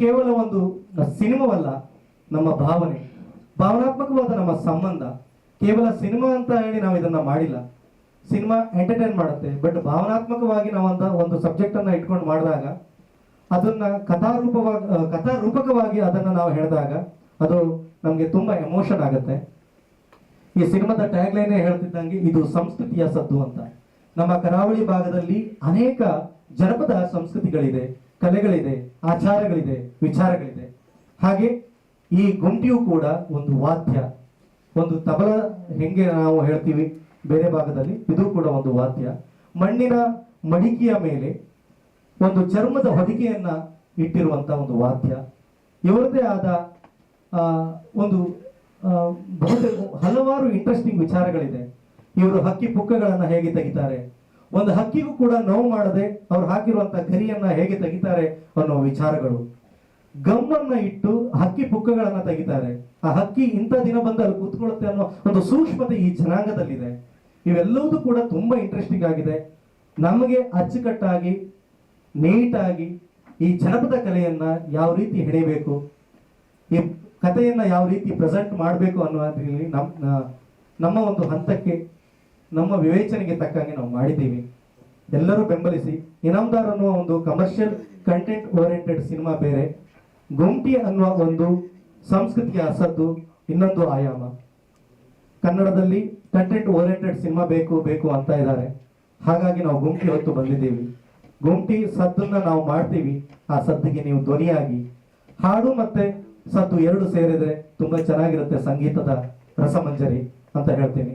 ಕೇವಲ ಒಂದು ಸಿನಿಮಾವಲ್ಲ, ನಮ್ಮ ಭಾವನೆ. ಭಾವನಾತ್ಮಕವಾದ ನಮ್ಮ ಸಂಬಂಧ. ಕೇವಲ ಸಿನಿಮಾ ಅಂತ ಹೇಳಿ ನಾವು ಇದನ್ನ ಮಾಡಿಲ್ಲ. ಸಿನಿಮಾ ಎಂಟರ್ಟೈನ್ ಮಾಡುತ್ತೆ. ಬಟ್ ಭಾವನಾತ್ಮಕವಾಗಿ ನಾವು ಒಂದು ಸಬ್ಜೆಕ್ಟ್ ಅನ್ನ ಇಟ್ಕೊಂಡು ಮಾಡಿದಾಗ, ಅದನ್ನ ಕಥಾರೂಪವಾಗಿ ಕಥಾರೂಪಕವಾಗಿ ಅದನ್ನ ನಾವು ಹೇಳಿದಾಗ, ಅದು ನಮಗೆ ತುಂಬಾ ಎಮೋಷನ್ ಆಗುತ್ತೆ. ಈ ಸಿನಿಮಾದ ಟ್ಯಾಗ್ಲೈನೇ ಹೇಳ್ತಿದ್ದಂಗೆ ಇದು ಸಂಸ್ಕೃತಿಯ ಸದ್ದು ಅಂತ. ನಮ್ಮ ಕರಾವಳಿ ಭಾಗದಲ್ಲಿ ಅನೇಕ ಜನಪದ ಸಂಸ್ಕೃತಿಗಳಿದೆ. ಕಲೆಗಳಿದೆ, ಆಚಾರಗಳಿದೆ, ವಿಚಾರಗಳಿದೆ. ಹಾಗೆ ಈ ಗುಂಟಿಯು ಕೂಡ ಒಂದು ವಾದ್ಯ, ಒಂದು ತಬಲ ಹೆಂಗೆ ನಾವು ಹೇಳ್ತೀವಿ, ಬೇರೆ ಭಾಗದಲ್ಲಿ ಇದು ಕೂಡ ಒಂದು ವಾದ್ಯ. ಮಣ್ಣಿನ ಮಡಿಕೆಯ ಮೇಲೆ ಒಂದು ಚರ್ಮದ ಹೊದಿಕೆಯನ್ನ ಇಟ್ಟಿರುವಂತ ಒಂದು ವಾದ್ಯ. ಇವರದೇ ಆದ ಒಂದು ಬಹುತೇಕ ಹಲವಾರು ಇಂಟ್ರೆಸ್ಟಿಂಗ್ ವಿಚಾರಗಳಿದೆ. ಇವರು ಹಕ್ಕಿ ಪುಕ್ಕಗಳನ್ನ ಹೇಗೆ ತೆಗಿತಾರೆ? ಒಂದು ಹಕ್ಕಿಗೂ ಕೂಡ ನೋವು ಮಾಡದೆ ಅವ್ರು ಹಾಕಿರುವಂತ ಗರಿಯನ್ನ ಹೇಗೆ ತೆಗಿತಾರೆ ಅನ್ನೋ ವಿಚಾರಗಳು. ಗಮ್ಮನ್ನ ಇಟ್ಟು ಹಕ್ಕಿ ಪುಕ್ಕಗಳನ್ನ ತೆಗಿತಾರೆ. ಆ ಹಕ್ಕಿ ಇಂಥ ದಿನ ಬಂದು ಅಲ್ಲಿ ಕೂತ್ಕೊಳ್ಳುತ್ತೆ ಅನ್ನೋ ಒಂದು ಸೂಕ್ಷ್ಮತೆ ಈ ಜನಾಂಗದಲ್ಲಿದೆ. ಇವೆಲ್ಲವೂ ಕೂಡ ತುಂಬಾ ಇಂಟ್ರೆಸ್ಟಿಂಗ್ ಆಗಿದೆ. ನಮಗೆ ಅಚ್ಚುಕಟ್ಟಾಗಿ, ನೀಟಾಗಿ ಈ ಜನಪದ ಕಲೆಯನ್ನ ಯಾವ ರೀತಿ ಹೆಣಿಬೇಕು, ಈ ಕಥೆಯನ್ನ ಯಾವ ರೀತಿ ಪ್ರೆಸೆಂಟ್ ಮಾಡಬೇಕು ಅನ್ನೋದ್ರಲ್ಲಿ ನಮ್ಮ ನಮ್ಮ ಒಂದು ಹಂತಕ್ಕೆ ನಮ್ಮ ವಿವೇಚನೆಗೆ ತಕ್ಕಂಗೆ ನಾವು ಮಾಡಿದ್ದೀವಿ. ಎಲ್ಲರೂ ಬೆಂಬಲಿಸಿ, ಇನಾಮ್ದಾರ್ ಅನ್ನುವ ಒಂದು ಕಮರ್ಷಿಯಲ್ ಕಂಟೆಂಟ್ ಓರಿಯೆಂಟೆಡ್ ಸಿನಿಮಾ ಬೇರೆ, ಗುಂಟಿ ಅನ್ನುವ ಒಂದು ಸಂಸ್ಕೃತಿಯ ಅಸದ್ದು ಇನ್ನೊಂದು ಆಯಾಮ. ಕನ್ನಡದಲ್ಲಿ ಕಂಟೆಂಟ್ ಓರಿಯೆಂಟೆಡ್ ಸಿನಿಮಾ ಬೇಕು ಬೇಕು ಅಂತ ಇದ್ದಾರೆ. ಹಾಗಾಗಿ ನಾವು ಗುಂಪಿ ಹೊತ್ತು ಬಂದಿದ್ದೀವಿ. ಗುಂಪಿ ಸದ್ದನ್ನ ನಾವು ಮಾಡ್ತೀವಿ. ಆ ಸದ್ದಿಗೆ ನೀವು ಧ್ವನಿಯಾಗಿ. ಹಾಡು ಮತ್ತೆ ಸದ್ದು ಎರಡು ಸೇರಿದ್ರೆ ತುಂಬಾ ಚೆನ್ನಾಗಿರುತ್ತೆ ಸಂಗೀತದ ರಸಮಂಜರಿ ಅಂತ ಹೇಳ್ತೀನಿ.